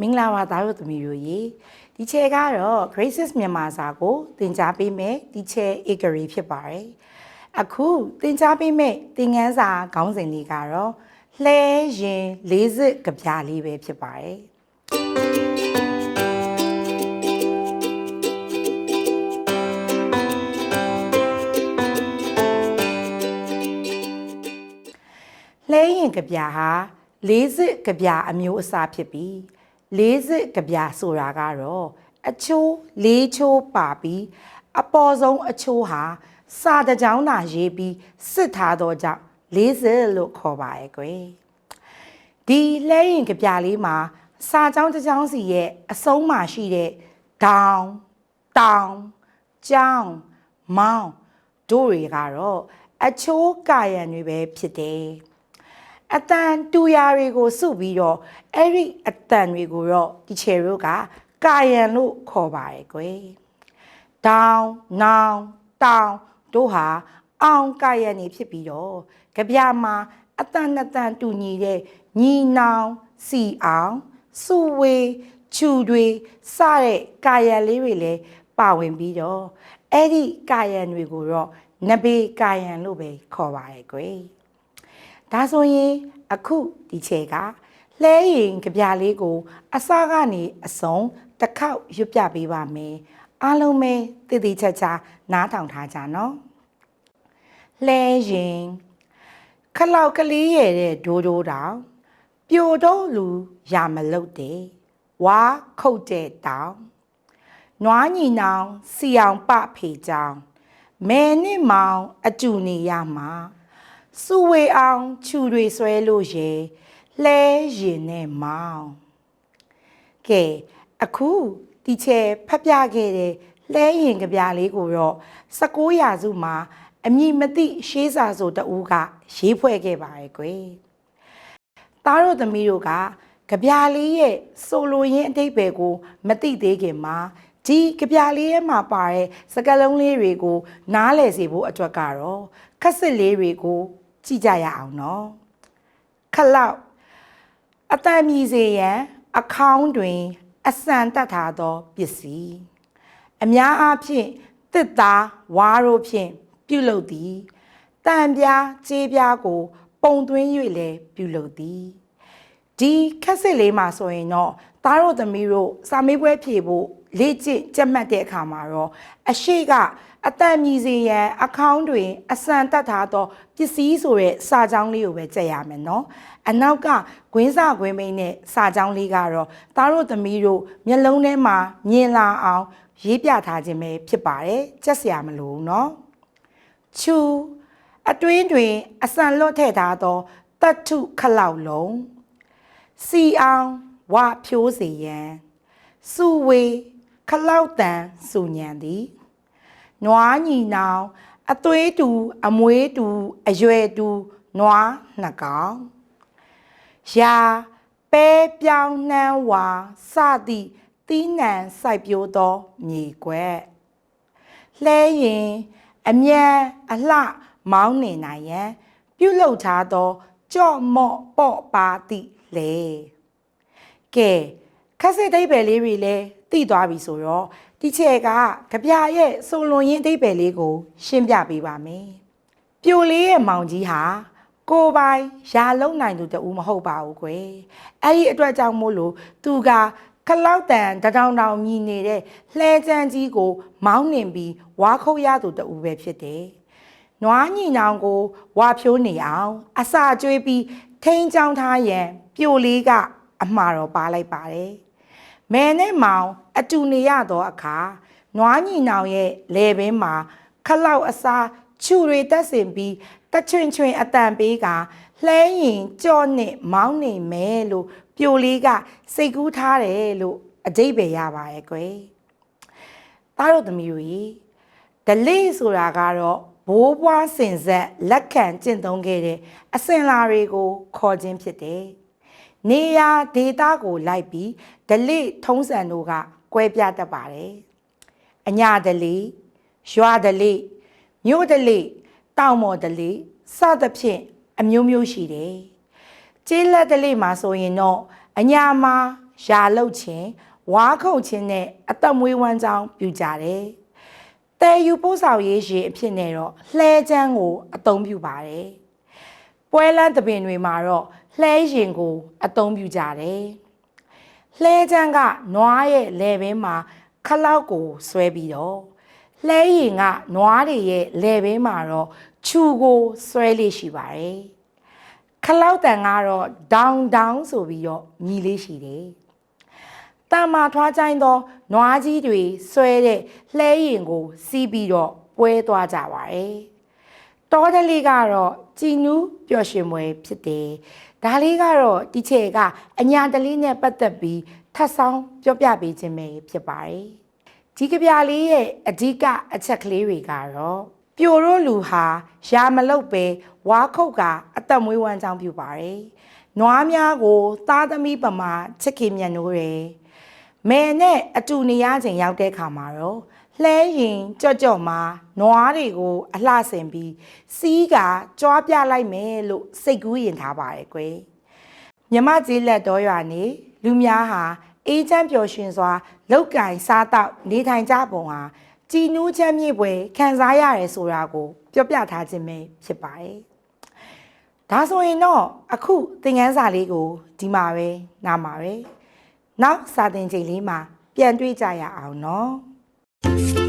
မင်္ဂလာပါသားတို့သမီးတို့ရေဒီချဲကတော့ Graces မြန်မာစာကိုသင်ကြားပေးမယ်ဒီချဲ Akery ဖြစ်ပါတယ်အခုသင်ကြားပေးမယ်သင်ခန်းစာခေါင်းစဉ်လေးကတော့လှဲရင်လေးစစ်ကြပြလေးပဲဖြစ်ပါတယ်လှဲရင်ကြပြဟာလေးစစ်ကြပြအမျိုးအစားဖြစ်ပြီး လေးစစ်ကြပြဆိုတာကတော့အချိုးလေးချိုးပါပြီးအပေါ်ဆုံးအချိုးဟာစာတစ်ကြောင်းသာရေးပြီးစစ်ထားတော့ကြောင့်လေးစစ်လို့ခေါ်ပါရဲ့ကွယ်ဒီလဲရင်ကြပြလေးမှာစာကြောင်းတစ်ကြောင်းစီရဲ့အဆုံးမှာရှိတဲ့ဒေါင်တောင်ကြောင်းမောင်းတို့တွေကတော့အချိုးကာယံတွေပဲဖြစ်တယ် အတန်တူရာတွေကိုစုပြီးတော့အဲ့ဒီအတန်တွေကိုတော့ဒီချေတို့ကကာယံလို့ခေါ်ပါတယ်ကွယ်တောင်နောင်တောင်တို့ဟာအောင်ကာယံနေဖြစ်ပြီးတော့ကြပြမှာအတန်နှစ်တန်တူညီတဲ့ညီနောင်စီအောင်စုဝေခြူတွေစတဲ့ကာယံလေးတွေလည်းပါဝင်ပြီးတော့အဲ့ဒီကာယံတွေကိုတော့နဘေကာယံလို့ပဲခေါ်ပါတယ်ကွယ် ဒါဆိုရင်အခုဒီချေကလှဲရင်ကြပြလေးကို အစကနေအဆုံးတစ်ခေါက်ရွတ်ပြပေးပါမယ်အားလုံးပဲတည်တည်ချာချာနားထောင်ထားကြနော်လှဲရင်ခလောက်ကလေးရဲ့တဲ့ဒိုးဒိုးတောင်ပြိုတော့လူရမလုတ်တယ်ဝါခုတ်တဲ့တောင်နွားညီနောင်စီအောင်ပဖေချောင်းမဲနဲ့မောင်အတူနေရမှာ စုဝေအောင်ခြူတွေဆွဲလို့ရေလှဲရင်နဲ့မောင်ကဲအခုဒီချဲဖတ်ပြခဲ့တဲ့လှဲရင်ကြပြလေးကိုတော့16ရာစုမှာအမည်မသိရှေးစာဆိုတဦးကရေးဖွဲ့ခဲ့ပါရဲ့ကွယ်သားတို့သမီးတို့ကကြပြလေးရဲ့ဆိုလိုရင်းအတိတ်ပဲကိုမသိသေးခင်မှာဒီကြပြလေးရဲ့မှာပါတဲ့စကားလုံးလေးတွေကို နားလည်စေဖို့အတွက်ကတော့ခက်စစ်လေးတွေကို ကြည့်ကြရအောင်နော်ခလောက်အတန်မြည်စေရန်အခေါင်းတွင်အစံတက်ထားသောပစ္စည်းအများအားဖြင့်တစ်သားဝါတို့ဖြင့်ပြုလုပ်သည်တံပြားကြေးပြားကို ပုံသွင်း၍လည်းပြုလုပ်သည်ဒီခက်စစ်လေးမှာဆိုရင်တော့သားတို့သမီးတို့စာမေးပွဲဖြေဖို့ လေ့ကျင့်ကြက်မှတ်တဲ့အခါမှာတော့အရှိကအတန်မြည်စေရန်အခေါင်းတွင် အစံတက်ထားသောပစ္စည်းဆိုတဲ့စာကြောင်းလေးကိုပဲကြက်ရမယ်နော်အနောက်ကဂွင်းစာဂွင်းမိန်နဲ့စာကြောင်းလေးကတော့သားတို့သမီးတို့မျက်လုံးထဲမှာမြင်လာအောင် ရေးပြထားခြင်းပဲဖြစ်ပါတယ်ကြက်စရာမလိုဘူးနော်ချူအတွင်းတွင် အစံလွတ်ထည့်ထားသောတတ္ထုခလောက်လုံးစီအောင်ဝဖြိုးစေရန်စုဝေ ခလောက်တန်စုညံသည်နွားညီနောင်အသွေးတူ အမွေးတူ အရွယ်တူနွားနှစ်ကောင်ရာပဲပြောင်းနှမ်းဝါစသည့်တီးနှံစိုက်ပျိုးသောမြေကွက်လှဲရင်အမြန်အလှမောင်းနေနိုင်ရန်ပြုလုပ်ထားသောကြော့မော့ပေါ့ပါသည့်လေကဲ ခက်စစ်သိပ်ပယ်လေးတွေလည်းသိသွားပြီဆိုတော့ဒီချက်ကကြပြရဲ့စုံလွန်ရင်းသိပ်ပယ်လေးကို ရှင်းပြပေးပါမယ်ပြိုလေးရဲ့မောင်ကြီးဟာကိုပိုင်ရာလုံနိုင်သူတူမဟုတ်ပါဘူးကွယ်အဲ့ဒီအတွက်ကြောင့်မို့လို့သူကခလောက်တန်တတောင်တောင်မြည်နေတဲ့လှဲချမ်းကြီးကို မောင်းနှင်ပြီးဝါခုတ်ရသူတူပဲဖြစ်တယ်နွားညီနောင်ကိုဝါဖြိုးနေအောင် အစာကျွေးပြီးထိန်းချောင်းထားရန်ပြိုလေးကအမှားတော်ပါလိုက်ပါတယ် မဲနဲ့မောင် အတူနေရသောအခါနွားညီနောင်ရဲ့လေဘင်းမှာ ခလောက်အစားခြူတွေတက်ဆင်ပြီးတချွင်ချွင်အတန်ပေးကလှဲရင်ကြော့နဲ့မောင်းနေမဲလို့ပြိုလေးကစိတ်ကူးထားတယ်လို့အတိတ်ပဲရပါရဲ့ကွယ်သားတို့သမီးတို့ရေဒလေးဆိုတာကတော့ဘိုးဘွားစင်ဆက်လက်ခံကျင့်သုံးခဲ့တဲ့အစင်လာတွေကိုခေါ်ခြင်းဖြစ်တယ် နေရာဒေတာကိုလိုက်ပြီးဒလိထုံးစံတို့ကကွဲပြားတတ်ပါတယ်။အညာဒလိရွာဒလိမြို့ဒလိတောင်မော်ဒလိစသဖြင့်အမျိုးမျိုးရှိတယ်။ကျေးလက်ဒလိမှာဆိုရင်တော့အညာမှာရာလုတ်ခြင်းဝါခုတ်ခြင်းနဲ့အသက်မွေးဝမ်းကြောင်းပြုကြတယ်။တဲယူပို့ဆောင်ရေးရေအဖြစ်နဲ့တော့လှဲချမ်းကိုအသုံးပြုပါတယ်။ ပွဲလန်းတပင်တွေမှာတော့လှဲရင်ကို အသုံးပြုကြတယ်။လှဲချမ်းကနွားရဲ့လယ်ဘင်းမှာခလောက်ကိုဆွဲပြီးတော့လှဲရင်ကနွားတွေရဲ့လယ်ဘင်းမှာတော့ခြူကိုဆွဲလေးရှိပါတယ်။ခလောက်တန်ကတော့ဒေါင်ဒေါင်ဆိုပြီးတော့မြည်လေးရှိတယ်။တန်မာထွားချိုင်းသောနွားကြီးတွေဆွဲတဲ့လှဲရင်ကို စီးပြီးတော့ပွဲသွားကြပါတယ်။ တောတလေးကတော့ကြည်နူးပျော်ရွှင်ပွဲဖြစ်တယ်။ဒါလေးကတော့ဒီချေကအညာတလေးနဲ့ပတ်သက်ပြီးထပ်ဆောင်ပြောပြပေးခြင်းပဲဖြစ်ပါတယ်။ဒီကဗျာလေးရဲ့အဓိကအချက်ကလေးတွေကတော့ပြိုတို့လူဟာရာမလုတ်ပဲဝါခုတ်ကအသက်မွေးဝမ်းကြောင်းပြုပါတယ်။နွားများကိုသားသမီးပမာချစ်ခင်မြတ်နိုးတယ်။မဲနဲ့အတူနေရချိန်ရောက်တဲ့ခါမှာတော့ လှဲရင်ကြော့ကြော့မှာနွားတွေကိုအလှဆင်ပြီးစီးကကြွားပြလိုက်မယ်လို့စိတ်ကူးရင်ထားပါတယ်ကွယ်။မြမကြီးလက်တော်ရွာနေလူများဟာအေးချမ်းပျော်ရွှင်စွာလောက်ကင်စားတောက်နေထိုင်ကြပုံဟာကြည်နူးချမ်းမြေ့ပွဲခံစားရတယ်ဆိုတာကို ပြောပြထားခြင်းပဲဖြစ်ပါတယ်။ဒါဆိုရင်တော့အခုသင်ခန်းစာလေးကိုဒီမှာပဲနားမှာပဲ။နောက်စာသင်ချိန်လေးမှာပြန်တွေ့ကြရအောင်နော်။ Thank you.